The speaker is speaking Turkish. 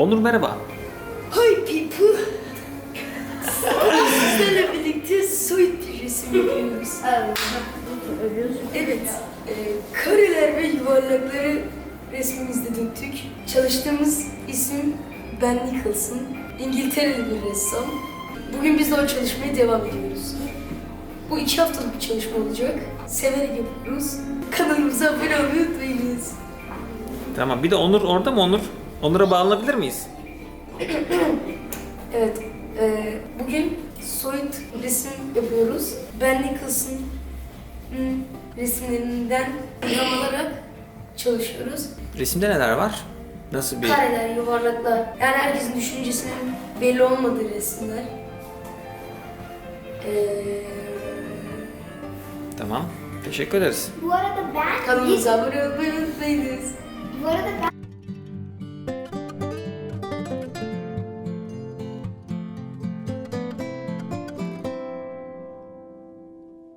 Onur merhaba. Yapıyoruz. Evet. E, kareler ve yuvarlakları resmimizde döktük. Çalıştığımız isim Ben Nicholson. İngiltereli bir ressam. Bugün biz de o çalışmaya devam ediyoruz. Bu iki haftalık bir çalışma olacak. Severek yapıyoruz. Kanalımıza abone olmayı unutmayınız. Tamam bir de Onur orada mı Onur? Onur'a bağlanabilir miyiz? Evet, e, soyut resim yapıyoruz. Ben Nicholson'ın resimlerinden ilham alarak çalışıyoruz. Resimde neler var? Nasıl bir... Kareler, yuvarlaklar, yani herkesin düşüncesinin belli olmadığı resimler. E, Tamam. Teşekkür ederiz. Bu arada ben kanalımıza abone olmayı unutmayınız. bu arada